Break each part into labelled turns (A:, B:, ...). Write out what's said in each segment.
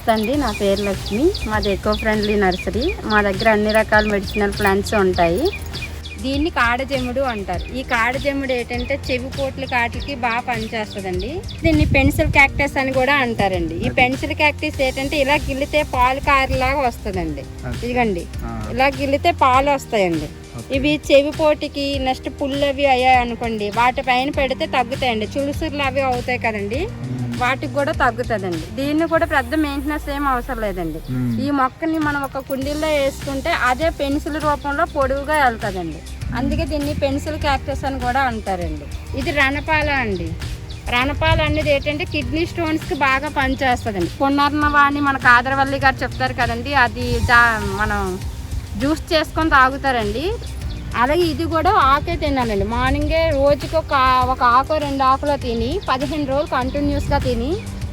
A: నమస్తే అండి నా పేరు లక్ష్మి. మాది ఎకో ఫ్రెండ్లీ నర్సరీ మా దగ్గర అన్ని రకాల మెడిసినల్ ప్లాంట్స్ ఉంటాయి. దీన్ని కాడజెముడు అంటారు. ఈ కాడజెముడు ఏంటంటే చెవి పోట్ల కాటికి బాగా పనిచేస్తుందండి. దీన్ని పెన్సిల్ క్యాక్టస్ అని కూడా అంటారండి. ఈ పెన్సిల్ క్యాక్టస్ ఏంటంటే ఇలా గిల్లితే పాలు కారులాగా వస్తుందండి. ఇదిగండి. ఇలా గిల్లితే పాలు వస్తాయండి. ఇవి చెవి పోటీకి నెక్స్ట్ పుల్లు అవి అయ్యాయి అనుకోండి వాటిపైన పెడితే తగ్గుతాయండి. చులుసుర్లు అవి అవుతాయి కదండి. వాటికి కూడా తగ్గుతుందండి. దీన్ని కూడా పెద్ద మెయింటెనెన్స్ ఏం అవసరం లేదండి. ఈ మొక్కని మనం ఒక కుండీల్లో వేసుకుంటే అదే పెన్సిల్ రూపంలో పొడువుగా వెళ్తుందండి. అందుకే దీన్ని పెన్సిల్ క్యాక్టస్ అని కూడా అంటారండి. ఇది రణపాల అండి. రణపాల అనేది ఏంటంటే కిడ్నీ స్టోన్స్కి బాగా పనిచేస్తుందండి. పునర్నవాణి మన కాదరవల్లి గారు చెప్తారు కదండి అది దా మనం జ్యూస్ చేసుకొని తాగుతారండి. అలాగే ఇది కూడా ఆకే తినాలండి మార్నింగే రోజుకి ఒక ఒక ఆకు రెండు ఆకులు తిని పదిహేను రోజులు కంటిన్యూస్గా తిని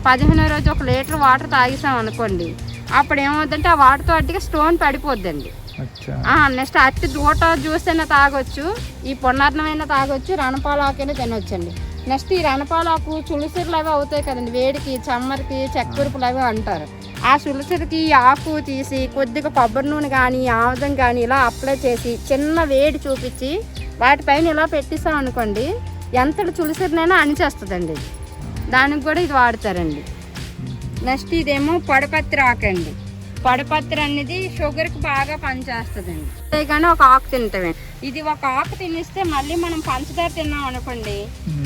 A: పదిహేనో రోజు ఒక లీటర్ వాటర్ తాగేసాం అనుకోండి. అప్పుడు ఏమవుతుందంటే ఆ వాటర్తో అట్టిగా స్టోన్ పడిపోద్దండి. నెక్స్ట్ అట్టి దూట జ్యూస్ అయినా తాగొచ్చు ఈ పొన్నర్ణమైనా తాగొచ్చు రణపాలాకైనా తినొచ్చండి. నెక్స్ట్ ఈ రణపాలాకు చులుసురులు అవి అవుతాయి కదండి వేడికి చమ్మరికి చెక్కరుపులు అవి అంటారు. ఆ చులుసురికి ఆకు తీసి కొద్దిగా కొబ్బరి నూనె కానీ ఆముదం కానీ ఇలా అప్లై చేసి చిన్న వేడి చూపించి వాటిపైన ఇలా పెట్టిస్తాం అనుకోండి ఎంత చులసరినైనా అణిచేస్తుందండి. దానికి కూడా ఇది వాడతారండి. నెక్స్ట్ ఇదేమో పొడపత్రి ఆకండి పొడపత్రి అనేది షుగర్కి బాగా పనిచేస్తుందండి. కానీ ఒక ఆకు తింటామే. ఇది ఒక ఆకు తినిస్తే మళ్ళీ మనం పంచదార తిన్నాం అనుకోండి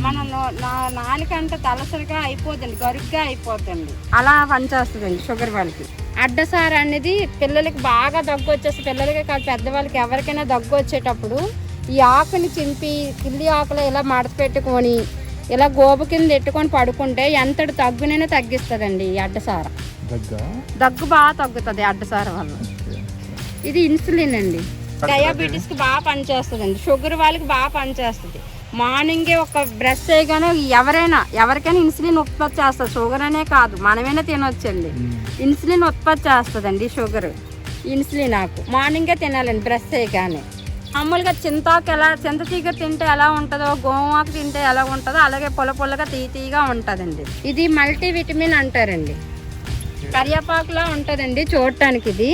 A: మన నో- నా- నాలుకంట తలసరిగా అయిపోతుంది గరుగ్గా అయిపోతుంది అలా పనిచేస్తుందండి షుగర్ వాళ్ళకి. అడ్డసార అనేది పిల్లలకి బాగా దగ్గు వచ్చేసి పిల్లలకి కాదు పెద్దవాళ్ళకి ఎవరికైనా దగ్గు వచ్చేటప్పుడు ఈ ఆకుని చింపి కిల్లి ఆకులో ఇలా మడత పెట్టుకొని ఇలా గోబు కింద ఎట్టుకొని పడుకుంటే ఎంతటి తగ్గునైనా తగ్గిస్తుందండి ఈ అడ్డసార.
B: దగ్గ
A: బాగా తగ్గుతుంది అడ్డసార వల్ల. ఇది ఇన్సులిన్ అండి. డయాబెటీస్కి బాగా పనిచేస్తుందండి. షుగర్ వాళ్ళకి బాగా పనిచేస్తుంది. మార్నింగే ఒక బ్రష్ చేయగానే ఎవరైనా ఎవరికైనా ఇన్సులిన్ ఉత్పత్తి చేస్తుంది. షుగర్ అనే కాదు మనమైనా తినొచ్చండి. ఇన్సులిన్ ఉత్పత్తి చేస్తుందండి షుగర్. ఇన్సులిన్ ఆకు. మార్నింగే తినాలండి బ్రష్ చేయగానే. మామూలుగా చింతాకు ఎలా చింత తీగ తింటే ఎలా ఉంటుందో గోమాకు తింటే ఎలా ఉంటుందో అలాగే పొల పొలగా తీ తీగా ఉంటుందండి. ఇది మల్టీ విటమిన్ అంటారండి. కరివేపాకులా ఉంటుందండి చూడటానికి ఇది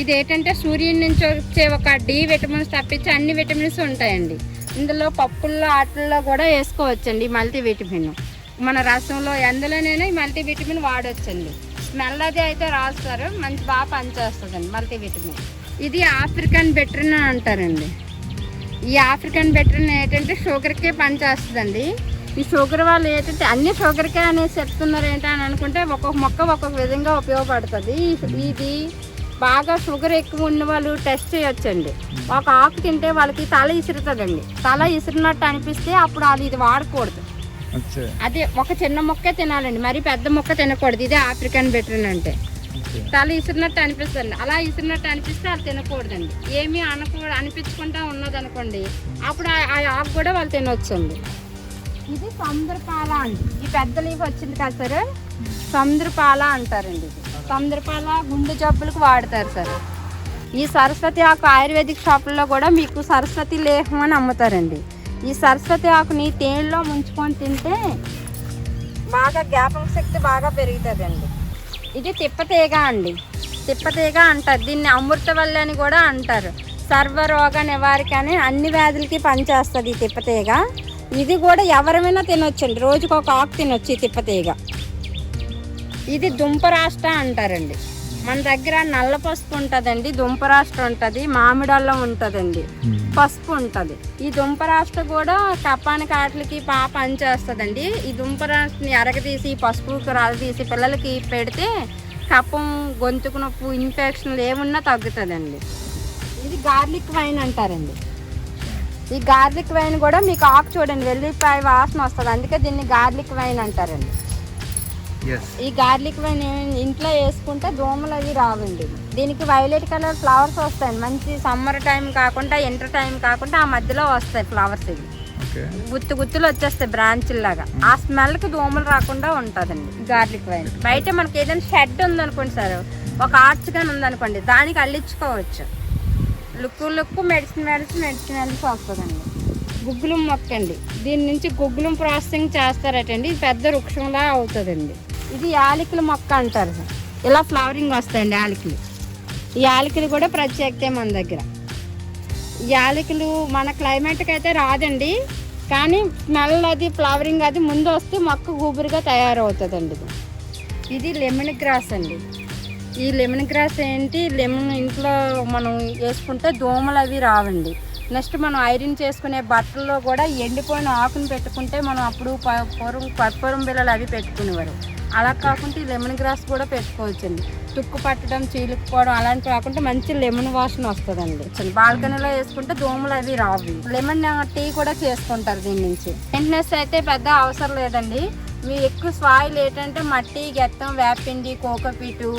A: ఇది ఏంటంటే సూర్యుడి నుంచి వచ్చే ఒక డి విటమిన్స్ తప్పించి అన్ని విటమిన్స్ ఉంటాయండి. ఇందులో పప్పుల్లో ఆటల్లో కూడా వేసుకోవచ్చండి మల్టీ విటమిన్ మన రసంలో ఎందులోనైనా ఈ మల్టీ విటమిన్ వాడొచ్చండి. స్మెల్ అది అయితే రాస్తారు మంచి బాగా పనిచేస్తుందండి మల్టీ విటమిన్ ఇది ఆఫ్రికన్ బెటరిన్ అంటారండి. ఈ ఆఫ్రికన్ బెటరిన్ ఏంటంటే షుగర్కే పనిచేస్తుందండి. ఈ షుగర్ వాళ్ళు ఏంటంటే అన్ని షుగర్కే అనేసి చెప్తున్నారు ఏంటి అని అనుకుంటే ఒక్కొక్క మొక్క ఒక్కొక్క విధంగా ఉపయోగపడుతుంది. ఇది బాగా షుగర్ ఎక్కువ ఉన్న వాళ్ళు టెస్ట్ చేయొచ్చండి. ఒక ఆకు తింటే వాళ్ళకి తల ఇసురుతుందండి. తల ఇసిరినట్టు అనిపిస్తే అప్పుడు వాళ్ళు ఇది వాడకూడదు. అదే ఒక చిన్న మొక్కే తినాలండి. మరి పెద్ద మొక్క తినకూడదు. ఇదే ఆఫ్రికన్ బెటరిన్ అంటే. తల ఇసిరినట్టు అనిపిస్తుంది అలా ఇసిరినట్టు అనిపిస్తే అది తినకూడదండి. ఏమీ అనకూ అనిపించుకుంటా ఉన్నది అనుకోండి అప్పుడు ఆ- ఆ ఆకు కూడా వాళ్ళు తినొచ్చండి. ఇది సముద్రపాల అండి. ఈ పెద్ద లీఫ్ వచ్చింది కదా సార్? సముద్రపాల అంటారండి ఇది. సముద్రపాల గుండె జబ్బులకు వాడతారు సార్. ఈ సరస్వతి ఆకు ఆయుర్వేదిక్ షాపుల్లో కూడా మీకు సరస్వతి లేహం అని అమ్ముతారండి. ఈ సరస్వతి ఆకుని తేనెలో ముంచుకొని తింటే బాగా జ్ఞాపక శక్తి బాగా పెరుగుతుందండి. ఇది తిప్పతీగ అండి. తిప్పతీగ అంటారు. దీన్ని అమృతవల్లి అని కూడా అంటారు. సర్వరోగ నివారిక అని అన్ని వ్యాధులకి పనిచేస్తుంది ఈ తిప్పతీగ. ఇది కూడా ఎవరైనా తినొచ్చండి. రోజుకు ఒక ఆకు తినొచ్చు ఈ తిప్పతీగ ఇది దుంపరాష్ట్ర అంటారండి. మన దగ్గర నల్ల పసుపు ఉంటుందండి దుంపరాష్ట్ర ఉంటుంది మామిడల్లం ఉంటుందండి పసుపు ఉంటుంది. ఈ దుంపరాష్ట్ర కూడా కప్పానికి ఆటలకి బాగా పనిచేస్తుందండి ఈ దుంపరాష్ట్రని ఎరగదీసి పసుపు తీసి పిల్లలకి పెడితే కప్పం గొంతుకు నొప్పు ఇన్ఫెక్షన్లు ఏమున్నా తగ్గుతుందండి. ఇది గార్లిక్ వైన్ అంటారండి. ఈ గార్లిక్ వైన్ కూడా మీకు ఆకు చూడండి వెల్లిపాయ వాసన వస్తుంది. అందుకే దీన్ని గార్లిక్ వైన్ అంటారండి. ఈ గార్లిక్ వైన్ ఇంట్లో వేసుకుంటే దోమలు అవి రావండి. దీనికి వైలెట్ కలర్ ఫ్లవర్స్ వస్తాయి మంచి సమ్మర్ టైం కాకుండా ఇంటర్ టైం కాకుండా ఆ మధ్యలో వస్తాయి ఫ్లవర్స్ ఇవి. గుత్తు గుత్తులు వచ్చేస్తాయి బ్రాంచ్ లాగా. ఆ స్మెల్కి దోమలు రాకుండా ఉంటుందండి గార్లిక్ వైన్. బయట మనకి ఏదైనా షెడ్ ఉందనుకోండి సార్ ఒక ఆర్చ్ కానీ ఉందనుకోండి దానికి అల్లించుకోవచ్చు. Look look medicine medicine medicine వెళ్ళి వస్తుందండి గుగ్గులం మొక్క అండి దీని నుంచి గుగ్గులం ప్రాసెసింగ్ చేస్తారటండి. ఇది పెద్ద వృక్షంలా అవుతుందండి. ఇది యాలకుల మొక్క అంటారు. సార్ ఇలా ఫ్లవరింగ్ వస్తాయండి యాలకులు. ఈ యాలకులు కూడా ప్రత్యేకతే మన దగ్గర. యాలకులు మన క్లైమేట్కి అయితే రాదండి. కానీ స్మెల్ అది ఫ్లవరింగ్ అది ముందు వస్తే మొక్క గుబురుగా తయారవుతుందండి. ఇది ఇది లెమన్ గ్రాస్ అండి. ఈ లెమన్ గ్రాస్ ఏంటి? లెమన్ ఇంట్లో మనం వేసుకుంటే దోమలు అవి రావండి. నెక్స్ట్ మనం ఐరన్ చేసుకునే బట్టల్లో కూడా ఎండిపోయిన ఆకును పెట్టుకుంటే మనం అప్పుడు ప- పూర్వం పర్పూరం బిళ్ళలు అవి పెట్టుకునేవారు. అలా కాకుండా ఈ లెమన్ గ్రాస్ కూడా పెట్టుకోవచ్చండి. తుక్కు పట్టడం చీలుకుపోవడం అలాంటివి కాకుండా మంచి లెమన్ వాసన వస్తుందండి. బాల్కనీలో వేసుకుంటే దోమలు అవి రావు. లెమన్ టీ కూడా చేసుకుంటారు దీని నుంచి. మెయింటెనెన్స్ అయితే పెద్ద అవసరం లేదండి. మీ ఎక్కువ సాయిల్ ఏంటంటే మట్టి గెత్తం వేపిండి కోకోపీటు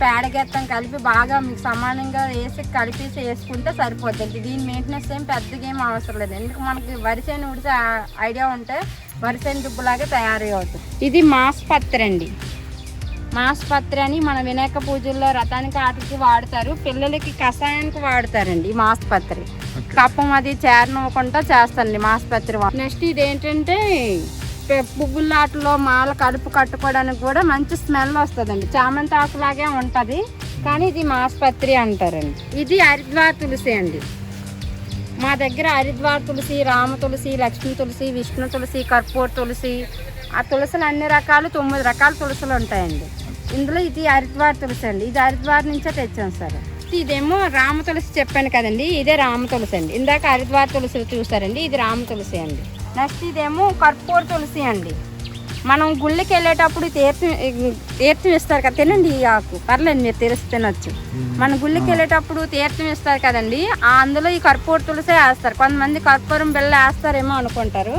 A: పేడ గెత్తం కలిపి బాగా మీకు సమానంగా వేసి కలిపేసి వేసుకుంటే సరిపోతుంది దీని మెయింటెనెన్స్ ఏం పెద్దగా ఏం అవసరం లేదు. ఎందుకు మనకి వరిసేను ఉడిసే ఐడియా ఉంటే వరిసేను దుబ్బులాగే తయారవుతుంది. ఇది మాస్ పత్రి అండి. మాస్ పత్రి అని మన వినాయక పూజల్లో రథానికి ఆటలకి వాడతారు. పిల్లలకి కషాయానికి వాడతారండి ఈ మాస్ పత్రి కప్పం అది చేరనివ్వకుండా చేస్తానండి మాస్ పత్రి నెక్స్ట్ ఇది ఏంటంటే పువ్వులాటలో మాల కడుపు కట్టుకోవడానికి కూడా మంచి స్మెల్ వస్తుందండి. చామంతి ఆకులాగే ఉంటుంది. కానీ ఇది మాస్పత్రి అంటారండి. ఇది హరిద్వార్ తులసి అండి. మా దగ్గర హరిద్వార్ తులసి రామ తులసి లక్ష్మీ తులసి విష్ణు తులసి కర్పూర్ తులసి ఆ తులసులు అన్ని రకాలు తొమ్మిది రకాల తులసులు ఉంటాయండి. ఇందులో ఇది హరిద్వార్ తులసి అండి. ఇది హరిద్వార్ నుంచే తెచ్చాం సార్. ఇదేమో రామ తులసి చెప్పాను కదండి. ఇదే రామ తులసి అండి. ఇందాక హరిద్వార్ తులసి చూసారండి. ఇది రామ తులసి అండి. నెక్స్ట్ ఇదేమో కర్పూర్ తులసి అండి. మనం గుళ్ళకి వెళ్ళేటప్పుడు తీర్థం తీర్థం ఇస్తారు కదా తినండి ఈ ఆకు. పర్లేదు మీరు తెరిచి తినొచ్చు. మన గుళ్ళకి వెళ్ళేటప్పుడు తీర్థం ఇస్తారు కదండి అందులో ఈ కర్పూర తులసే వేస్తారు. కొంతమంది కర్పూరం బిళ్ళ వేస్తారేమో అనుకుంటారు.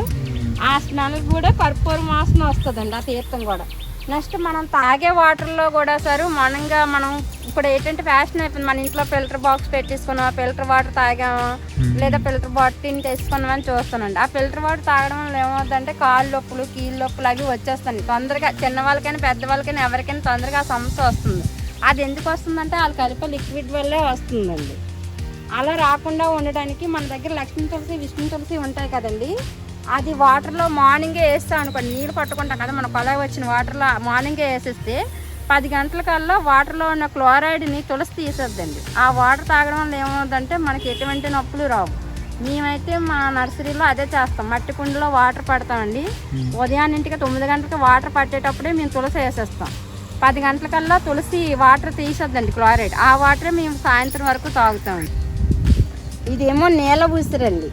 A: ఆ స్మెల్ కూడా కర్పూరం వాసన వస్తుందండి ఆ తీర్థం కూడా. నెక్స్ట్ మనం తాగే వాటర్లో కూడా సార్ మనంగా మనం ఇప్పుడు ఏంటంటే ఫ్యాషన్ అయిపోయింది. మన ఇంట్లో ఫిల్టర్ బాక్స్ పెట్టేసుకున్నాం ఫిల్టర్ వాటర్ తాగామా లేదా ఫిల్టర్ బాటిల్ తెచ్చుకున్నామని చూస్తానండి. ఆ ఫిల్టర్ వాటర్ తాగడం వల్ల ఏమవుతుందంటే కాళ్ళు నొప్పులు కీళ్ళ నొప్పులు అవి వచ్చేస్తాయి తొందరగా చిన్న వాళ్ళకైనా పెద్ద వాళ్ళకైనా ఎవరికైనా తొందరగా సమస్య వస్తుంది. అది ఎందుకు వస్తుందంటే వాళ్ళు కలిపే లిక్విడ్ వల్లే వస్తుందండి. అలా రాకుండా ఉండడానికి మన దగ్గర లక్ష్మీ తులసి విష్ణు తులసి ఉంటాయి కదండి. అది వాటర్లో మార్నింగే వేస్తాం అనుకోండి. నీళ్ళు పట్టుకుంటాం కదా మన కొలాయి వచ్చిన వాటర్లో మార్నింగే వేసేస్తే పది గంటల కల్లా వాటర్లో ఉన్న క్లోరైడ్ని తులసి తీసేద్దండి. ఆ వాటర్ తాగడం వల్ల ఏమవుతుందంటే మనకి ఎటువంటి నొప్పులు రావు. మేమైతే మా నర్సరీలో అదే చేస్తాం. మట్టి కుండలో వాటర్ పడతామండి. ఉదయాన్నింటికి తొమ్మిది గంటలకు వాటర్ పట్టేటప్పుడే మేము తులసి వేసేస్తాం. పది గంటలకల్లా తులసి వాటర్ తీసేద్దండి క్లోరైడ్ ఆ వాటరే మేము సాయంత్రం వరకు తాగుతామండి. ఇదేమో నేల ఉసిరండి.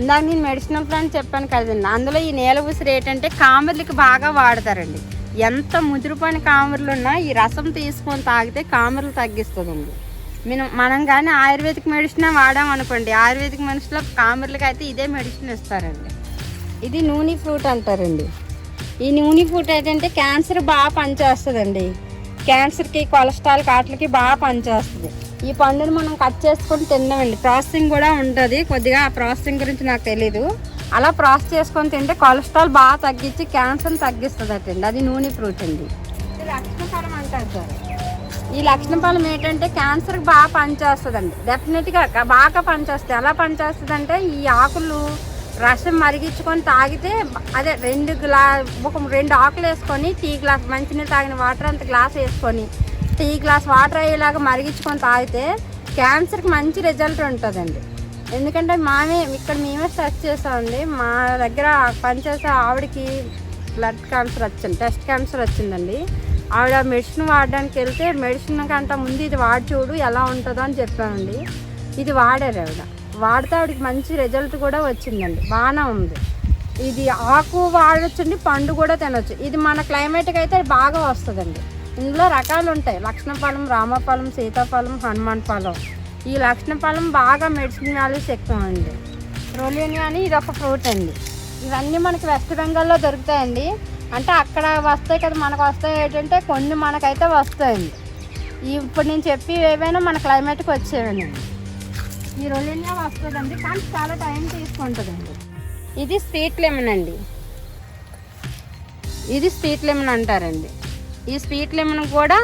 A: ఇందాక నేను మెడిసినల్ ప్లాంట్ చెప్పాను కదండి అందులో ఈ నేల ఉసిరి ఏంటంటే కామెర్లకి బాగా వాడతారండి. ఎంత ముదురుపని కామెర్లు ఉన్నా ఈ రసం తీసుకొని తాగితే కామెర్లు తగ్గిస్తుందండి. మనం మనం కానీ ఆయుర్వేదిక్ మెడిసిన్ వాడాం అనుకోండి ఆయుర్వేదిక్ మనుషుల కామెర్లకి అయితే ఇదే మెడిసిన్ ఇస్తారండి. ఇది నూనె ఫ్రూట్ అంటారండి. ఈ నూనె ఫ్రూట్ ఏంటంటే క్యాన్సర్ బాగా పనిచేస్తుందండి. క్యాన్సర్కి కొలెస్ట్రాల్ కాట్లకి బాగా పనిచేస్తుంది. ఈ పండుని మనం కట్ చేసుకొని తిన్నామండి. ప్రాసెసింగ్ కూడా ఉంటుంది. కొద్దిగా ఆ ప్రాసెసింగ్ గురించి నాకు తెలీదు. అలా ప్రాసెస్ చేసుకొని తింటే కొలెస్ట్రాల్ బాగా తగ్గించి క్యాన్సర్ని తగ్గిస్తుంది అటండి అది నూనె ఫ్రూట్ అండి. లక్షణఫలం అంటారు సార్. ఈ లక్షణఫలం ఏంటంటే క్యాన్సర్కి బాగా పనిచేస్తుందండి. డెఫినెట్గా బాగా పనిచేస్తుంది ఎలా పనిచేస్తుంది అంటే ఈ ఆకులు రసం మరిగించుకొని తాగితే అదే రెండు గ్లా ఒక రెండు ఆకులు వేసుకొని టీ గ్లాస్ మంచినీళ్ళు తాగిన వాటర్ అంత గ్లాస్ వేసుకొని టీ గ్లాస్ వాటర్ అయ్యేలాగా మరిగించుకొని తాగితే క్యాన్సర్కి మంచి రిజల్ట్ ఉంటుందండి. ఎందుకంటే మామే ఇక్కడ మేమే సెర్చ్ చేసామండి. మా దగ్గర పనిచేసే ఆవిడకి బ్లడ్ క్యాన్సర్ వచ్చింది టెస్ట్ క్యాన్సర్ వచ్చిందండి. ఆవిడ మెడిసిన్ వాడడానికి వెళ్తే మెడిసిన్ కంటే ముందు ఇది వాడి చూడు ఎలా ఉంటుందో అని చెప్పామండి. ఇది వాడారు ఆవిడ. వాడితే ఆవిడకి మంచి రిజల్ట్ కూడా వచ్చిందండి. బాగానే ఉంది. ఇది ఆకు వాడొచ్చండి పండు కూడా తినొచ్చు. ఇది మన క్లైమేట్కి అయితే బాగా వస్తుందండి. ఇందులో రకాలు ఉంటాయి. లక్షణఫలం రామఫలం సీతాఫలం హనుమాన్ ఫలం ఈ లక్షణఫలం బాగా మెడిసిన్ వాల్యూస్ ఎక్కువ అండి రోలియని అని ఇది ఒక ఫ్రూట్ అండి. ఇవన్నీ మనకి వెస్ట్ బెంగాల్లో దొరుకుతాయండి. అంటే అక్కడ వస్తాయి కదా మనకు వస్తాయి ఏంటంటే కొన్ని మనకైతే వస్తాయండి. ఇప్పుడు నేను చెప్పి ఏవైనా మన క్లైమేట్కి వచ్చేవండి. ఈ రొలినియా వస్తుందండి కానీ చాలా టైం తీసుకుంటుందండి. ఇది స్వీట్ లెమన్ అండి. ఇది స్వీట్ లెమన్ అంటారండి. ఈ స్వీట్ లెమన్ కూడా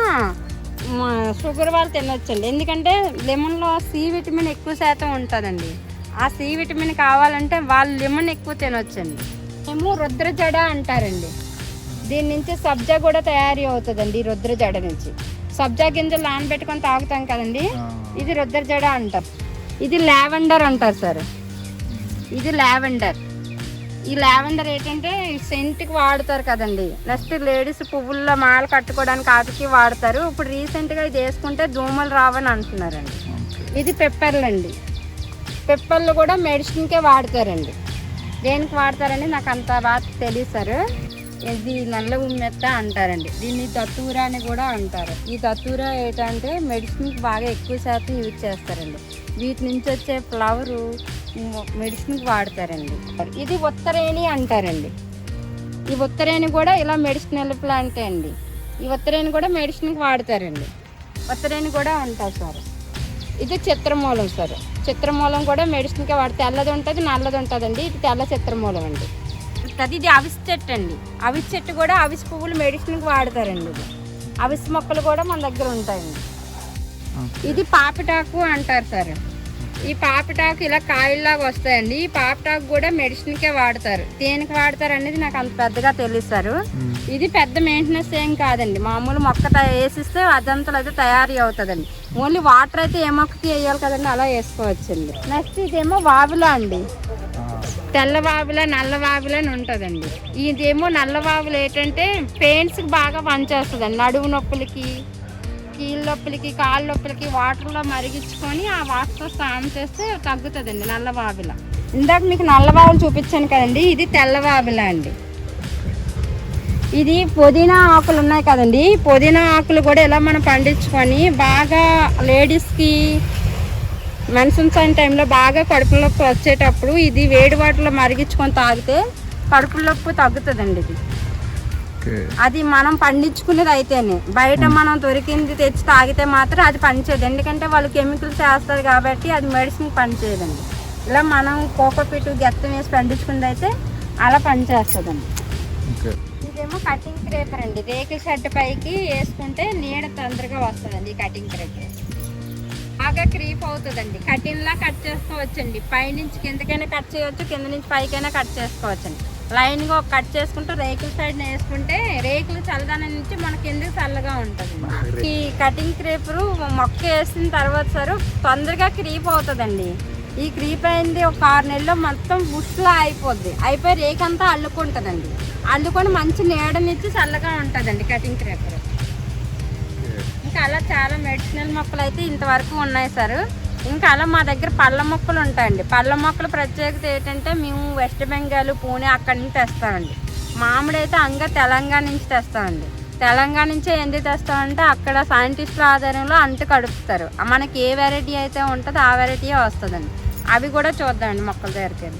A: షుగర్ వాళ్ళు తినొచ్చండి. ఎందుకంటే లెమన్లో సి విటమిన్ ఎక్కువ శాతం ఉంటుందండి. ఆ సి విటమిన్ కావాలంటే వాళ్ళు లెమన్ ఎక్కువ తినొచ్చండి. ఏమో రుద్ర జడ అంటారండి. దీని నుంచి సబ్జా కూడా తయారీ అవుతుందండి ఈ రుద్ర జడ నుంచి. సబ్జా గింజలు నానబెట్టుకొని తాగుతాం కదండి. ఇది రుద్ర జడ అంటారు. ఇది లావెండర్ అంటారు సార్. ఇది లావెండర్. ఈ లావెండర్ ఏంటంటే సెంట్కి వాడతారు కదండి. నెక్స్ట్ లేడీస్ పువ్వుల్లో మాల కట్టుకోవడానికి ఆటికి వాడతారు. ఇప్పుడు రీసెంట్గా ఇది వేసుకుంటే దోమలు రావని అంటున్నారండి. ఇది పెప్పర్లు అండి. పెప్పర్లు కూడా మెడిసిన్కే వాడతారండి. దేనికి వాడతారని నాకు అంత బాగా తెలియదు సార్. ఇది నల్ల ఉమ్మెత్త అంటారండి. దీన్ని తత్తూర అని కూడా అంటారు. ఈ తత్తూర ఏంటంటే మెడిసిన్కి బాగా ఎక్కువ శాతం యూజ్ చేస్తారండి. వీటి నుంచి వచ్చే ఫ్లవరు మెడిసిన్కి వాడతారండి. ఇది ఉత్తరేణి అంటారండి. ఈ ఉత్తరేణి కూడా ఇలా మెడిసినల్ ప్లాంట్ అండి. ఈ ఉత్తరేణి కూడా మెడిసిన్కి వాడతారండి. ఉత్తరేణి కూడా అంటారు సార్. ఇది చిత్రమూలం సార్. చిత్రమూలం కూడా మెడిసిన్కే వాడు తెల్లది ఉంటుంది నల్లది ఉంటుందండి. ఇది తెల్ల చిత్రమూలం అండి. అది ఇది అవిసి చెట్టు అండి. అవిసి చెట్టు కూడా అవిసి పువ్వులు మెడిసిన్కి వాడతారండి ఇది. అవిసి మొక్కలు కూడా మన దగ్గర ఉంటాయండి. ఇది పాపిటాకు అంటారు సార్. ఈ పాపిటాకు ఇలా కాయల్లాగా వస్తాయండి. ఈ పాపిటాకు కూడా మెడిసిన్కే వాడతారు. దేనికి వాడతారు అనేది నాకు అంత పెద్దగా తెలియదు సార్. ఇది పెద్ద మెయింటెనెన్స్ ఏం కాదండి. మామూలు మొక్క వేసిస్తే అదంతలో అయితే తయారీ అవుతుందండి. ఓన్లీ వాటర్ అయితే ఏ మొక్కకి వేయాలి కదండి అలా వేసుకోవచ్చండి. నెక్స్ట్ ఇదేమో వావిలా అండి.
B: ఆ.
A: నల్లవావిల అని ఉంటుందండి. ఇదేమో నల్ల ఏంటంటే పెయిన్స్కి బాగా పనిచేస్తుందండి. నడువు నొప్పులకి కీళ్ళ నొప్పులకి కాళ్ళ నొప్పులకి వాటర్లో మరిగించుకొని ఆ వాటర్తో స్నానం చేస్తే తగ్గుతుందండి నల్లవావిల. ఇందాక మీకు నల్ల చూపించాను కదండి ఇది తెల్లవావిల అండి. ఇది పుదీనా ఆకులు ఉన్నాయి కదండి పుదీనా ఆకులు కూడా ఇలా మనం పండించుకొని బాగా లేడీస్కి మెన్సన్స్ అయిన టైంలో బాగా కడుపు నొప్పి వచ్చేటప్పుడు ఇది వేడి వాటర్లో మరిగించుకొని తాగితే కడుపు నొప్పి తగ్గుతుందండి ఇది. అది మనం పండించుకునేది అయితేనే. బయట మనం దొరికింది తెచ్చి తాగితే మాత్రం అది పనిచేయదు. ఎందుకంటే వాళ్ళు కెమికల్స్ వేస్తారు కాబట్టి అది మెడిసిన్ పనిచేయదండి. ఇలా మనం కోకోపీటు గెత్తం వేసి పండించుకున్నది అయితే అలా పనిచేస్తుందండి. ఇదేమో కటింగ్ క్రేపర్ అండి. రేకుల షెడ్ పైకి వేసుకుంటే నీడ తొందరగా వస్తుందండి ఈ కటింగ్ క్రేపర్ బాగా క్రీప్ అవుతుందండి. కటింగ్ లా కట్ చేసుకోవచ్చండి. పైనుంచి కిందకైనా కట్ చేయవచ్చు కింద నుంచి పైకైనా కట్ చేసుకోవచ్చండి. లైన్గా కట్ చేసుకుంటూ రేకుల సైడ్ వేసుకుంటే రేకులు చల్లదనం నుంచి మన కిందకి చల్లగా ఉంటుంది. ఈ కటింగ్ క్రేపరు మొక్క వేసిన తర్వాత సార్ తొందరగా క్రీప్ అవుతుందండి. ఈ క్రీప్ అయింది ఒక ఆరు నెలల్లో మొత్తం బుష్లా అయిపోద్ది. అయిపోయి రేకంతా అల్లుకుంటుందండి. అల్లుకొని మంచి నీడనిచ్చి చల్లగా ఉంటుందండి కటింగ్ క్రేపర్ ఇంకా అలా చాలా మెడిసినల్ మొక్కలు అయితే ఇంతవరకు ఉన్నాయి సార్. ఇంకా అలా మా దగ్గర పళ్ళ మొక్కలు ఉంటాయండి. పళ్ళ మొక్కల ప్రత్యేకత ఏంటంటే మేము వెస్ట్ బెంగాల్ పూణే అక్కడి నుంచి తెస్తామండి. మామిడి అయితే అంగా తెలంగాణ నుంచి తెస్తామండి. తెలంగాణ నుంచే ఎందుకు తెస్తామంటే అక్కడ సైంటిస్టుల ఆధారంలో అంటు కడుపుతారు. మనకి ఏ వెరైటీ అయితే ఉంటుందో ఆ వెరైటీ వస్తుందండి. అవి కూడా చూద్దామండి మొక్కల దగ్గరికి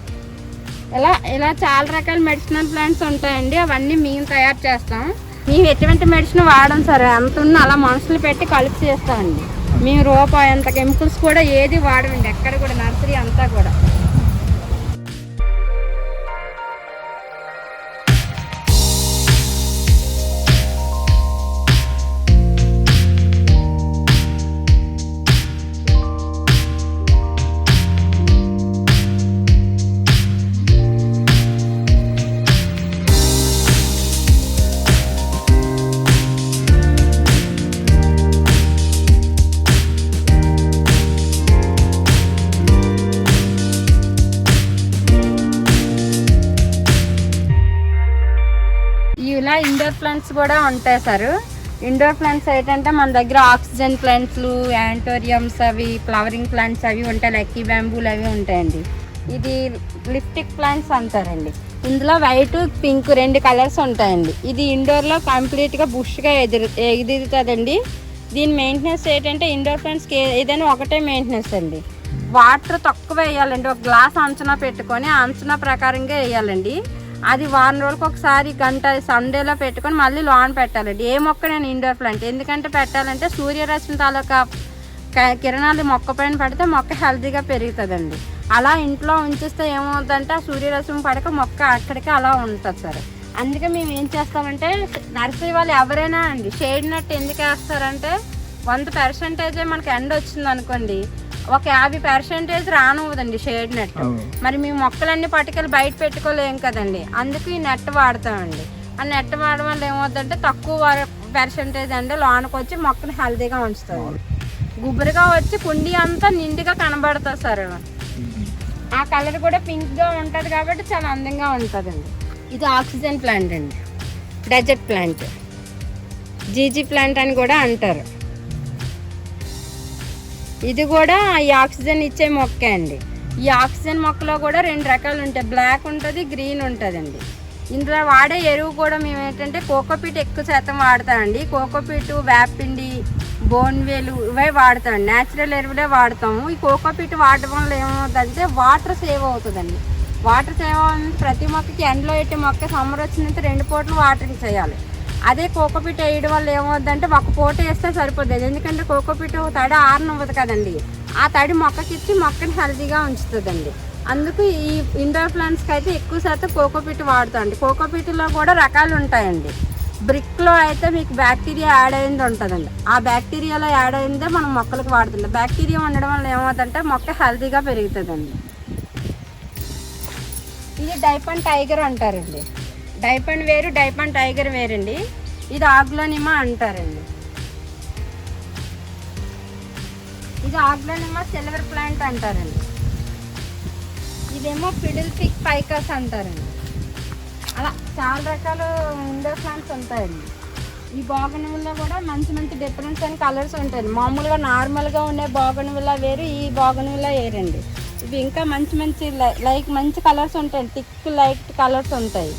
A: ఇలా ఇలా చాలా రకాల మెడిసినల్ ప్లాంట్స్ ఉంటాయండి. అవన్నీ మేము తయారు చేస్తాం. మేము ఎటువంటి మెడిసిన్ వాడం సార్ ఎంత ఉన్న అలా మనుషులు పెట్టి కలిపి చేస్తామండి మేము రూపాయి అంత కెమికల్స్ కూడా ఏది వాడమండి ఎక్కడ కూడా నర్సరీ అంతా కూడా. ప్లాంట్స్ కూడా ఉంటాయి సార్. ఇండోర్ ప్లాంట్స్ ఏంటంటే మన దగ్గర ఆక్సిజన్ ప్లాంట్స్లు యాంటోరియంస్ అవి ఫ్లవరింగ్ ప్లాంట్స్ అవి ఉంటాయి లక్కీ బ్యాంబూలు అవి ఉంటాయండి. ఇది లిప్టిక్ ప్లాంట్స్ అంటారండి. ఇందులో వైట్ పింక్ రెండు కలర్స్ ఉంటాయండి. ఇది ఇండోర్లో కంప్లీట్గా బుష్గా ఎదురు ఎదురుతుందండి దీని మెయింటెనెన్స్ ఏంటంటే ఇండోర్ ప్లాంట్స్కి ఏదైనా ఒకటే మెయింటెనెన్స్ అండి. వాటర్ తక్కువ వేయాలండి. ఒక గ్లాస్ అంచనా పెట్టుకొని అంచనా ప్రకారంగా వేయాలండి. అది వారం రోజులకు ఒకసారి గంట సండేలో పెట్టుకొని మళ్ళీ లోన్ పెట్టాలండి. ఏ మొక్క నేను ఇండోర్ ప్లాంట్ ఎందుకంటే పెట్టాలంటే సూర్యరశ్మి తాలూకా కిరణాలు మొక్క పైన పడితే మొక్క హెల్తీగా పెరుగుతుందండి. అలా ఇంట్లో ఉంచేస్తే ఏమవుతుందంటే ఆ సూర్యరశ్మి పడక మొక్క అక్కడికి అలా ఉంటుంది సార్. అందుకే మేము ఏం చేస్తామంటే నర్సరీ వాళ్ళు ఎవరైనా అండి షేడ్ నట్టు ఎందుకు వేస్తారంటే వంద పర్సెంటేజే మనకి ఎండ వచ్చింది అనుకోండి ఒక యాభై పర్సెంటేజ్ రానివ్వదండి షేడ్ నెట్ మరి మేము మొక్కలన్నీ పట్టుకెళ్ళి బయట పెట్టుకోలేం కదండి. అందుకు ఈ నెట్ వాడతామండి. ఆ నెట్ వాడడం వల్ల ఏమవుతుందంటే తక్కువ పర్సంటేజ్ అంటే లోనకి వచ్చి మొక్కని హెల్తీగా ఉంచుతుంది గుబురుగా వచ్చి కుండీ అంతా నిండుగా కనబడుతుంది సార్. ఆ కలర్ కూడా పింక్గా ఉంటుంది కాబట్టి చాలా అందంగా ఉంటుందండి. ఇది ఆక్సిజన్ ప్లాంట్ అండి. డెజర్ట్ ప్లాంట్ జీజీ ప్లాంట్ అని కూడా అంటారు. ఇది కూడా ఈ ఆక్సిజన్ ఇచ్చే మొక్క అండి. ఈ ఆక్సిజన్ మొక్కలో కూడా రెండు రకాలు ఉంటాయి. బ్లాక్ ఉంటుంది గ్రీన్ ఉంటుందండి. ఇందులో వాడే ఎరువు కూడా మేము ఏంటంటే కోకోపీట్ ఎక్కువ శాతం వాడతామండి కోకోపీటు వేపిండి బోన్వేలు ఇవే వాడతాం న్యాచురల్ ఎరువులే వాడతాము. ఈ కోకోపీట్ వాడటం వల్ల ఏమవుతుందంటే వాటర్ సేవ్ అవుతుందండి. వాటర్ సేవ్ అవ్వడానికి ప్రతి మొక్కకి ఎండలో పెట్టే మొక్క సమ్మర్ వచ్చినంత రెండు పూటలు వాటరింగ్ చేయాలి అదే కోకోపీట వేయడం వల్ల ఏమవుద్దంటే ఒక పూట వేస్తే సరిపోతుంది. ఎందుకంటే కోకోపీట తడి ఆరనివ్వదు కదండి. ఆ తడి మొక్కకి ఇచ్చి మొక్కని హెల్తీగా ఉంచుతుందండి. అందుకు ఈ ఇండోర్ ప్లాంట్స్కి అయితే ఎక్కువ శాతం కోకోపీట వాడుతామండి కోకోపీట్లో కూడా రకాలు ఉంటాయండి. బ్రిక్లో అయితే మీకు బ్యాక్టీరియా యాడ్ అయింది ఉంటుందండి. ఆ బ్యాక్టీరియాలో యాడ్ అయిందే మనం మొక్కలకు వాడుతుంది బ్యాక్టీరియా ఉండడం వల్ల ఏమవుతుందంటే మొక్క హెల్తీగా పెరుగుతుందండి. ఇది డైపన్ టైగర్ అంటారండి. డైపండ్ వేరు డైపండ్ టైగర్ వేరండి. ఇది ఆగ్లోనిమా అంటారండి. ఇది ఆగ్లోనిమా సిల్వర్ ప్లాంట్ అంటారండి. ఇదేమో పిడిల్ పిక్ పైకస్ అంటారండి. అలా చాలా రకాల ఇండోర్ ప్లాంట్స్ ఉంటాయండి. ఈ బాగనవిల్లో కూడా మంచి మంచి డిఫరెన్స్ అండ్ కలర్స్ ఉంటాయి మామూలుగా నార్మల్గా ఉండే బాగనవిల్లా వేరు ఈ బాగనవిల్లా వేరండి. ఇవి ఇంకా మంచి మంచి లై- లైక్ మంచి కలర్స్ ఉంటాయి థిక్ లైట్ కలర్స్ ఉంటాయి.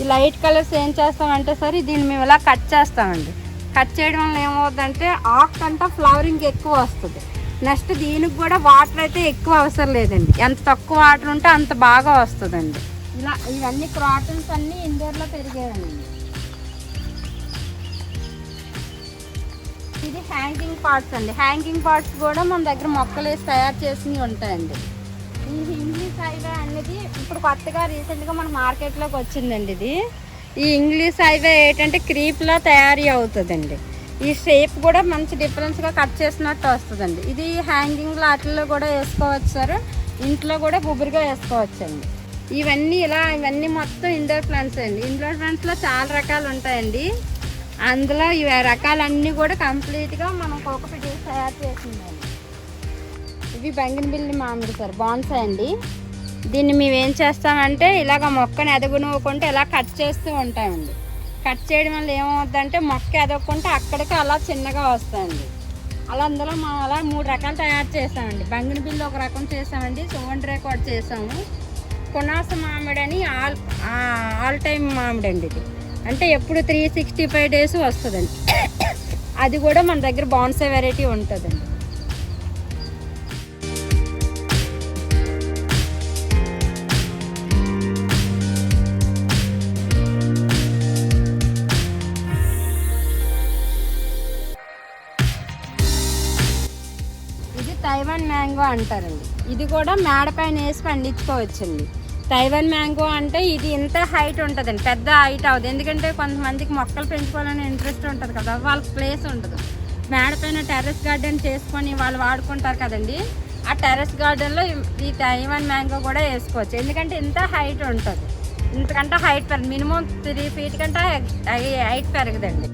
A: ఈ లైట్ కలర్స్ ఏం చేస్తామంటే సరే దీన్ని మేము ఇలా కట్ చేస్తామండి. కట్ చేయడం వల్ల ఏమవుతుందంటే ఆకు కంటే ఫ్లవరింగ్ ఎక్కువ వస్తుంది. నెక్స్ట్ దీనికి కూడా వాటర్ అయితే ఎక్కువ అవసరం లేదండి. ఎంత తక్కువ వాటర్ ఉంటే అంత బాగా వస్తుందండి. ఇలా ఇవన్నీ క్రాటన్స్ అన్నీ ఇండోర్లో పెరిగాయండి. ఇది హ్యాంగింగ్ పార్ట్స్ అండి. హ్యాంగింగ్ పార్ట్స్ కూడా మన దగ్గర మొక్కలు వేసి తయారు చేసినవి ఉంటాయండి. ఈ ఇంగ్లీష్ హైవే అనేది ఇప్పుడు కొత్తగా రీసెంట్గా మన మార్కెట్లోకి వచ్చిందండి ఇది. ఈ ఇంగ్లీష్ హైవే ఏంటంటే క్రీప్లో తయారీ అవుతుందండి. ఈ షేప్ కూడా మంచి డిఫరెన్స్గా కట్ చేసినట్టు వస్తుందండి. ఇది హ్యాంగింగ్ వాటిల్లో కూడా వేసుకోవచ్చు సార్. ఇంట్లో కూడా గుబురుగా వేసుకోవచ్చండి. ఇవన్నీ ఇలా ఇవన్నీ మొత్తం ఇండోర్ ప్లాంట్స్ అండి. ఇండోర్ ప్లాంట్స్లో చాలా రకాలు ఉంటాయండి. అందులో ఈ రకాలన్నీ కూడా కంప్లీట్గా మనం కోకపిటి తయారు చేసిందండి ఇవి బంగినబిల్లి మామిడి సార్ బాన్సాయ్ అండి. దీన్ని మేము ఏం చేస్తామంటే ఇలాగ మొక్కని ఎదగనుకుంటే ఇలా కట్ చేస్తూ ఉంటామండి. కట్ చేయడం వల్ల ఏమవుద్దంటే మొక్క ఎదగకుంటే అక్కడికి అలా చిన్నగా వస్తాయండి. అలా అందులో మనం అలా మూడు రకాలు తయారు చేసామండి. బంగినబిల్లి ఒక రకం చేసామండి సుగంధ రేఖ ఒకటి చేసాము. పునాస మామిడి అని ఆల్ ఆల్ టైమ్ మామిడి అండి ఇది. అంటే ఎప్పుడు త్రీ సిక్స్టీ ఫైవ్ డేస్ వస్తుందండి. అది కూడా మన దగ్గర బాన్సే వెరైటీ ఉంటుందండి. అంటారండి. ఇది కూడా మేడ పైన వేసి పండించుకోవచ్చండి. తైవన్ మ్యాంగో అంటే ఇది ఇంత హైట్ ఉంటుందండి. పెద్ద హైట్ అవ్వదు. ఎందుకంటే కొంతమందికి మొక్కలు పెంచుకోవాలని ఇంట్రెస్ట్ ఉంటుంది కదా. వాళ్ళకి ప్లేస్ ఉండదు. మేడ పైన టెర్రస్ గార్డెన్ చేసుకొని వాళ్ళు వాడుకుంటారు కదండి. ఆ టెర్రస్ గార్డెన్లో ఈ తైవన్ మ్యాంగో కూడా వేసుకోవచ్చు. ఎందుకంటే ఇంత హైట్ ఉంటుంది. ఇంతకంటే హైట్ పెరగదు. మినిమం త్రీ ఫీట్ కంటే హైట్ పెరగదండి.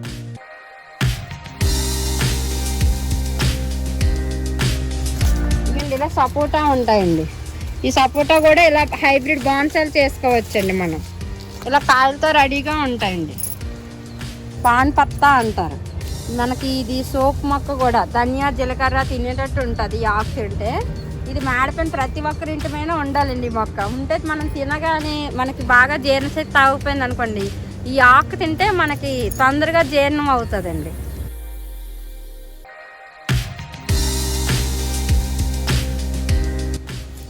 A: ఇలా సపోటా ఉంటాయండి. ఈ సపోటా కూడా ఇలా హైబ్రిడ్ బాన్సాలు చేసుకోవచ్చండి మనం. ఇలా కాయలతో రెడీగా ఉంటాయండి. పాన్ పత్తా అంటారు. మనకి ఇది సోప్ మొక్క కూడా ధనియా జీలకర్ర తినేటట్టు ఉంటుంది ఈ ఆకు తింటే. ఇది మేడపైన ప్రతి ఒక్కరి ఇంటి మీద ఉండాలండి మొక్క. ఉంటే మనం తినగానే మనకి బాగా జీర్ణశక్తి తాగిపోయింది అనుకోండి ఈ ఆకు తింటే మనకి తొందరగా జీర్ణం అవుతుందండి.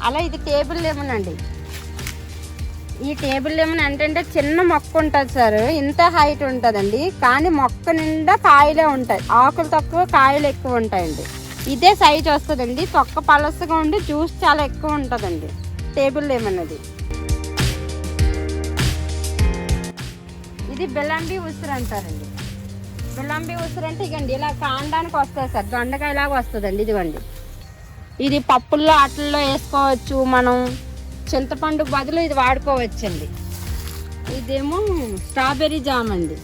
A: అలా ఇది టేబుల్ లెమన్ అండి. ఈ టేబుల్ లెమన్ ఏంటంటే చిన్న మొక్క ఉంటుంది సార్. ఇంత హైట్ ఉంటుందండి. కానీ మొక్క నిండా కాయలే ఉంటాయి. ఆకులు తక్కువ కాయలు ఎక్కువ ఉంటాయండి. ఇదే సైజ్ వస్తుందండి. తొక్క పలసగా ఉండి జ్యూస్ చాలా ఎక్కువ ఉంటుందండి. టేబుల్ లెమన్ అది. ఇది బెల్లంబి ఉసిరి అంటారండి. బెల్లంబి ఉసిరి అంటే ఇగండి ఇలా కాండానికి వస్తుంది సార్. దొండకాయలాగా వస్తుందండి ఇదిగోండి. ఇది పప్పుల్లో అట్లలో వేసుకోవచ్చు మనం. చింతపండు బదులు ఇది వాడుకోవచ్చండి. ఇదేమో స్ట్రాబెర్రీ జామ్ అండి.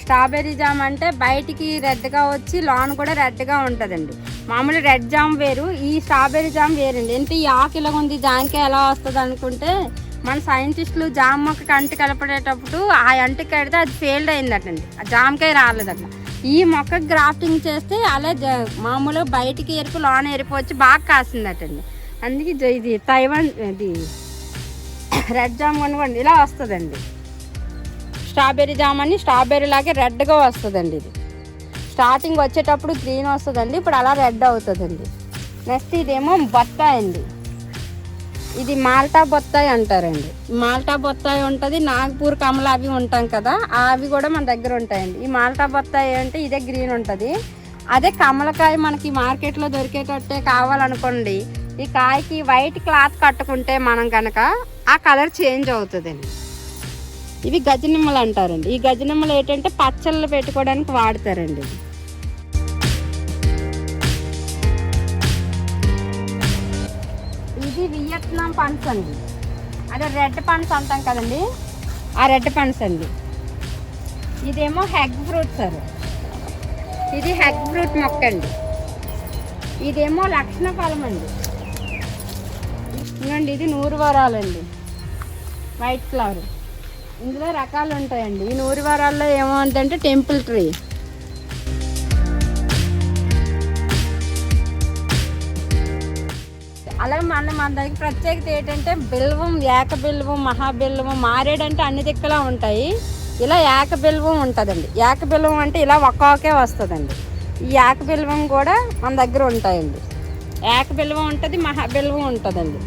A: స్ట్రాబెర్రీ జామ్ అంటే బయటికి రెడ్గా వచ్చి లాన్ కూడా రెడ్గా ఉంటుందండి. మామూలు రెడ్ జామ్ వేరు ఈ స్ట్రాబెర్రీ జామ్ వేరండి. అంటే ఈ ఆకు ఇలా ఉంది జామకాయ ఎలా వస్తుంది అనుకుంటే మన సైంటిస్టులు జామ్ మొక్కకి కలపడేటప్పుడు ఆ అంటు కడితే అది ఫెయిల్డ్ అయిందటండి. ఆ జామకాయ రాలేదట. ఈ మొక్క గ్రాఫ్టింగ్ చేస్తే అలా జ- మామూలుగా బయటికి ఎరుపు లోన ఎరుపు వచ్చి బాగా కాసిందటండి. అందుకే ఇది తైవాన్ ఇది రెడ్ జామ్ కొనుకోండి ఇలా వస్తుందండి. స్ట్రాబెర్రీ జామ్ అని స్ట్రాబెర్రీ లాగే రెడ్గా వస్తుందండి ఇది. స్టార్టింగ్ వచ్చేటప్పుడు గ్రీన్ వస్తుందండి ఇప్పుడు అలా రెడ్ అవుతుందండి. నెక్స్ట్ ఇదేమో బత్తాయి అండి ఇది మాల్టా బొత్తాయి అంటారండి. మాల్టా బొత్తాయి ఉంటుంది నాగపూర్ కమల అవి ఉంటాం కదా అవి కూడా మన దగ్గర ఉంటాయండి. ఈ మాల్టా బొత్తాయి అంటే ఇదే గ్రీన్ ఉంటుంది. అదే కమలకాయ మనకి మార్కెట్లో దొరికేటట్టే కావాలనుకోండి ఈ కాయకి వైట్ క్లాత్ కట్టుకుంటే మనం కనుక ఆ కలర్ చేంజ్ అవుతుందండి. ఇవి గజనిమ్మలు అంటారండి. ఈ గజనిమ్మలు ఏంటంటే పచ్చళ్ళు పెట్టుకోవడానికి వాడతారండి. వియత్నాం పన్స్ అండి. అదే రెడ్ పన్స్ అంటాం కదండి. ఆ రెడ్ పన్స్ అండి. ఇదేమో హెగ్ ఫ్రూట్ సార్ ఇది హెగ్ ఫ్రూట్ మొక్క అండి. ఇదేమో లక్షణ ఫలం అండి. ఇదిగోండి ఇది నూరు వరాలండి వైట్ ఫ్లవర్ ఇందులో రకాలు ఉంటాయండి. ఈ నూరు వరాల్లో ఏమో అంటే టెంపుల్ ట్రీ అలాగే మన మన దగ్గర ప్రత్యేకత ఏంటంటే బిల్వం ఏక బిల్వం మహాబిల్వం మారేడంటే అన్ని దిక్కులా ఉంటాయి. ఇలా ఏక బిల్వం ఉంటుందండి. ఏక బిల్వం అంటే ఇలా ఒక్కొక్కే వస్తుందండి. ఈ ఏక బిల్వం కూడా మన దగ్గర ఉంటాయండి. ఏక బిల్వం ఉంటుంది మహాబిల్వం ఉంటుందండి.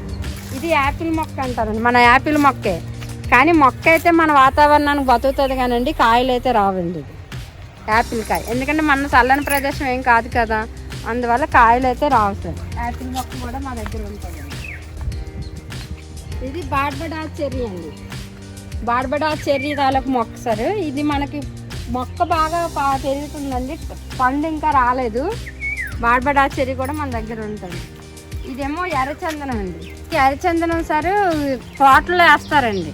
A: ఇది యాపిల్ మొక్క అంటారండి. మన యాపిల్ మొక్కే. కానీ మొక్క అయితే మన వాతావరణానికి బతుకుతుంది కానండి కాయలు అయితే రావండి. యాపిల్ కాయ. ఎందుకంటే మన చల్లని ప్రదేశం ఏం కాదు కదా. అందువల్ల కాయలు అయితే రావు సార్. యాపిల్ మొక్క కూడా మా దగ్గర ఉంటుంది. ఇది బాడ్బడా చెర్రీ అండి. బాడ్బడా చెర్రీ తాలూకు మొక్క సార్. ఇది మనకి మొక్క బాగా పెరుగుతుందండి. పండు ఇంకా రాలేదు. బాడ్బడా చెర్రీ కూడా మన దగ్గర ఉంటుంది. ఇదేమో ఎర్రచందనం అండి. ఎర్రచందనం సార్ తోటలో వేస్తారండి.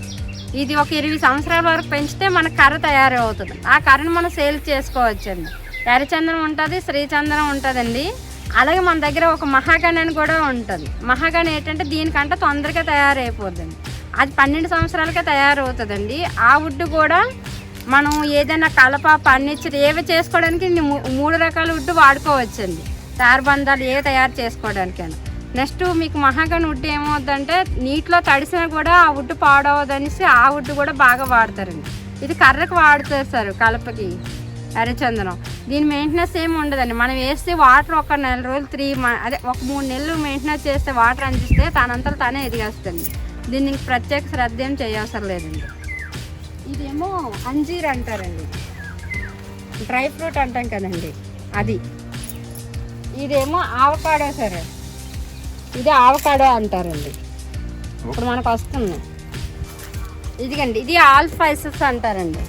A: ఇది ఒక ఇరవై సంవత్సరాల వరకు పెంచితే మన కర్ర తయారవుతుంది. ఆ కర్రను మనం సేల్ చేసుకోవచ్చండి. ఎర్రచందనం ఉంటుంది శ్రీచందనం ఉంటుందండి. అలాగే మన దగ్గర ఒక మహాగణి అని కూడా ఉంటుంది. మహాగణి ఏంటంటే దీనికంటే తొందరగా తయారైపోతుంది అది పన్నెండు సంవత్సరాలకే తయారవుతుందండి. ఆ వుడ్ కూడా మనం ఏదైనా కలప ఫర్నిచర్ ఏవి చేసుకోవడానికి మూ- మూడు రకాల వుడ్ వాడుకోవచ్చండి. తారబంధాలు ఏ తయారు చేసుకోవడానికైనా. నెక్స్ట్ మీకు మహాగన్ వుడ్ ఏమవుతుందంటే నీటిలో తడిసినా కూడా ఆ వుడ్ పాడవదనేసి ఆ వుడ్ కూడా బాగా వాడతారండి. ఇది కర్రకు వాడుతారు సార్ కలపకి. ఎర్రచందనం దీని మెయింటెనెన్స్ ఏమి ఉండదండి. మనం వేస్తే వాటర్ ఒక నెల రోజులు త్రీ అదే ఒక మూడు నెలలు మెయింటెనెన్స్ చేస్తే వాటర్ అందిస్తే తనంతలో తానే ఎదిగేస్తుంది. దీన్ని ప్రత్యేక శ్రద్ధ ఏం చేయవసరం లేదండి. ఇదేమో అంజీర్ అంటారండి. డ్రై ఫ్రూట్ అంటాం కదండి. అది. ఇదేమో ఆవకాడో సరే. ఇది ఆవకాడో అంటారండి. ఇప్పుడు మనకు వస్తుంది. ఇదిగండి ఇది ఆల్ స్పైసెస్ అంటారండి.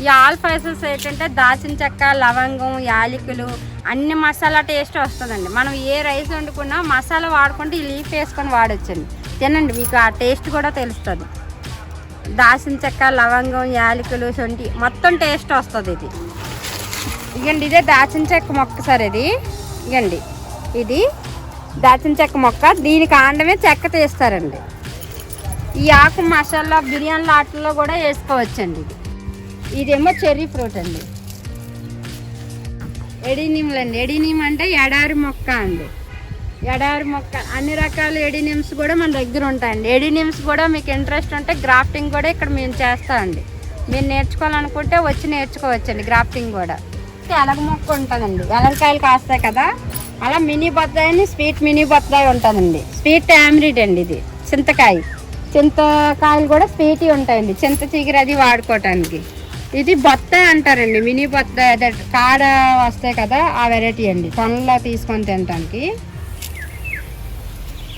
A: ఈ ఆల్ స్పైసెస్ ఏంటంటే దాచిన చెక్క లవంగం యాలకులు అన్ని మసాలా టేస్ట్ వస్తుందండి. మనం ఏ రైస్ వండుకున్నా మసాలా వాడుకుంటే ఈ లీఫ్ వేసుకొని వాడచ్చండి. తినండి మీకు ఆ టేస్ట్ కూడా తెలుస్తుంది. దాచిన చెక్క లవంగం యాలకులు సొంటి మొత్తం టేస్ట్ వస్తుంది ఇది. ఇగండి ఇదే దాచిన చెక్క మొక్క సార్ ఇది. ఇగండి ఇది దాచిన చెక్క మొక్క. దీని కాండమే చెక్క తీస్తారండి. ఈ ఆకు మసాలా బిర్యానీ ఆటల్లో కూడా వేసుకోవచ్చండి ఇది. ఇదేమో చెర్రీ ఫ్రూట్ అండి. ఎడినిమ్లు అండి ఎడినిమ్ అంటే ఎడారి మొక్క అండి. ఎడారి మొక్క. అన్ని రకాల ఎడినిమ్స్ కూడా మన దగ్గర ఉంటాయండి. ఎడినిమ్స్ కూడా మీకు ఇంట్రెస్ట్ ఉంటే గ్రాఫ్టింగ్ కూడా ఇక్కడ మేము చేస్తామండి మీరు నేర్చుకోవాలనుకుంటే వచ్చి నేర్చుకోవచ్చండి గ్రాఫ్టింగ్ కూడా. ఎలగ మొక్క ఉంటుందండి. ఎలగకాయలు కాస్తాయి కదా. అలా మినీ బత్తాయి స్వీట్ మినీ బత్తాయి ఉంటుందండి. స్వీట్ టామరిడ్ అండి ఇది. చింతకాయ. చింతకాయలు కూడా స్వీట్ ఉంటాయండి. చింత చిగురు అది వాడుకోవటానికి. ఇది బత్తాయి అంటారండి మినీ బత్తాయి. అదే కాడ వస్తాయి కదా ఆ వెరైటీ అండి. తొనలో తీసుకొని తినటానికి.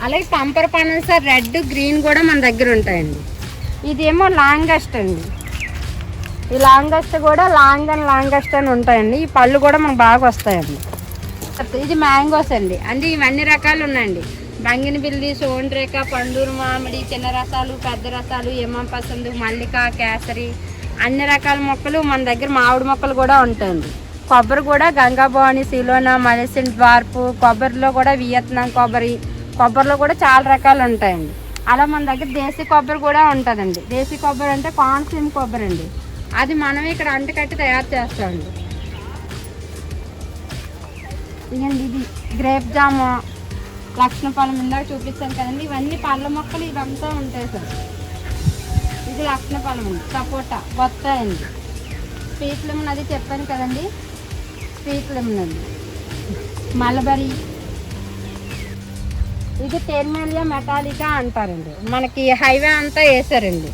A: అలాగే పంపర పనస రెడ్ గ్రీన్ కూడా మన దగ్గర ఉంటాయండి. ఇదేమో లాంగెస్ట్ అండి. ఈ లాంగెస్ట్ కూడా లాంగ్ అండ్ లాంగెస్ట్ అని ఉంటాయండి. ఈ పళ్ళు కూడా మనకు బాగా వస్తాయండి. ఇది మ్యాంగోస్ అండి. అంటే ఇవన్నీ రకాలు ఉన్నాయండి. బంగిన బిల్లి సోండ్రేక పండూరు మామిడి చిన్న రసాలు పెద్ద రసాలు ఎమ్మం పసందు మల్లిక కేసరి అన్ని రకాల మొక్కలు మన దగ్గర మామిడి మొక్కలు కూడా ఉంటాయండి కొబ్బరి కూడా గంగాభవాని సిలోనా మలసిన్ ద్వార్పు కొబ్బరిలో కూడా వియత్నాం కొబ్బరి కొబ్బరిలో కూడా చాలా రకాలు ఉంటాయండి అలా మన దగ్గర దేశీ కొబ్బరి కూడా ఉంటుందండి. దేశీ కొబ్బరి అంటే కోనసీమ కొబ్బరి అండి. అది మనం ఇక్కడ అంటకట్టి తయారు చేస్తామండి ఇదండి ఇది గ్రేప్ జాము లక్ష్మణపాలెం ఇందాక చూపించాను కదండి. ఇవన్నీ పళ్ళ మొక్కలు ఇవంతా ఉంటాయి సార్. ఇది లక్ష్మణపాలెం అండి సపోటా బొత్తాయి అండి. అది చెప్పాను కదండి. స్వీట్ లెమన్ మలబరి. ఇది టెర్మేలియా మెటాలికా అంటారండి. మనకి హైవే అంతా వేసారండి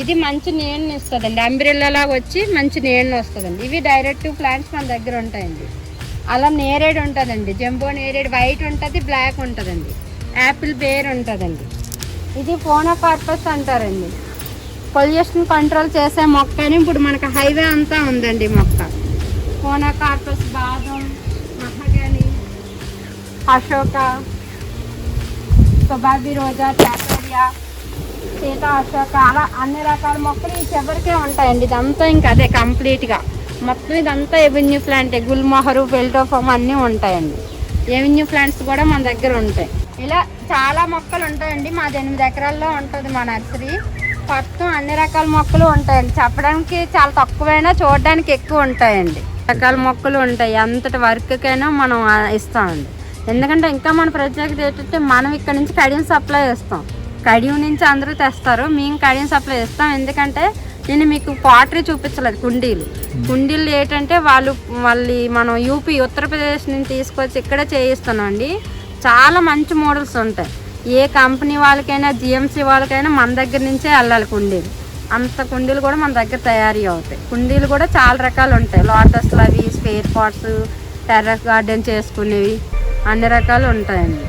A: ఇది మంచి నీళ్ళని ఇస్తుందండి. అంబ్రిల్లా వచ్చి మంచి నీళ్ళని వస్తుందండి. ఇవి డైరెక్ట్ ప్లాంట్స్ మన దగ్గర ఉంటాయండి. అలా నేరేడు ఉంటుందండి. జంబో నేరేడు. వైట్ ఉంటుంది బ్లాక్ ఉంటుందండి. యాపిల్ బేర్ ఉంటుందండి. ఇది ఫోనోకార్పస్ అంటారండి. పొల్యూషన్ కంట్రోల్ చేసే మొక్క అని ఇప్పుడు మనకు హైవే అంతా ఉందండి మొక్క. కోనకార్పస్ బాదం మహగని అశోక సుబాబి రోజా చాటోరియా సీత అశోక అలా అన్ని రకాల మొక్కలు ఈ చివరికే ఉంటాయండి. ఇదంతా ఇంకా అదే కంప్లీట్గా మొత్తం ఇదంతా ఎవెన్యూ ప్లాంట్ గుల్మొహరు బెల్టోఫామ్ అన్నీ ఉంటాయండి. ఎవెన్యూ ప్లాంట్స్ కూడా మన దగ్గర ఉంటాయి. ఇలా చాలా మొక్కలు ఉంటాయండి. మాది ఎనిమిది ఎకరాల్లో ఉంటుంది మా నర్సరీ. మొత్తం అన్ని రకాల మొక్కలు ఉంటాయండి. చెప్పడానికి చాలా తక్కువైనా చూడడానికి ఎక్కువ ఉంటాయండి. రకాల మొక్కలు ఉంటాయి. అంతటి వర్క్కైనా మనం ఇస్తామండి. ఎందుకంటే ఇంకా మన ప్రత్యేకత ఏంటంటే మనం ఇక్కడ నుంచి కడియం సప్లై ఇస్తాం కడియం నుంచి అందరూ తెస్తారు. మేము కడియం సప్లై ఇస్తాం ఎందుకంటే నేను మీకు పాటరీ చూపించలేదు కుండీలు. కుండీలు ఏంటంటే వాళ్ళు మళ్ళీ మనం యూపీ ఉత్తరప్రదేశ్ నుంచి తీసుకొచ్చి ఇక్కడే చేయిస్తున్నాం అండి చాలా మంచి మోడల్స్ ఉంటాయి. ఏ కంపెనీ వాళ్ళకైనా జిఎంసీ వాళ్ళకైనా మన దగ్గర నుంచే వెళ్ళాలి కుండీలు. అంత కుండీలు కూడా మన దగ్గర తయారీ అవుతాయి. కుండీలు కూడా చాలా రకాలు ఉంటాయి. లోటస్లు అవి స్పేర్ పాట్స్ టెర్రస్ గార్డెన్ చేసుకునేవి అన్ని రకాలు ఉంటాయండి.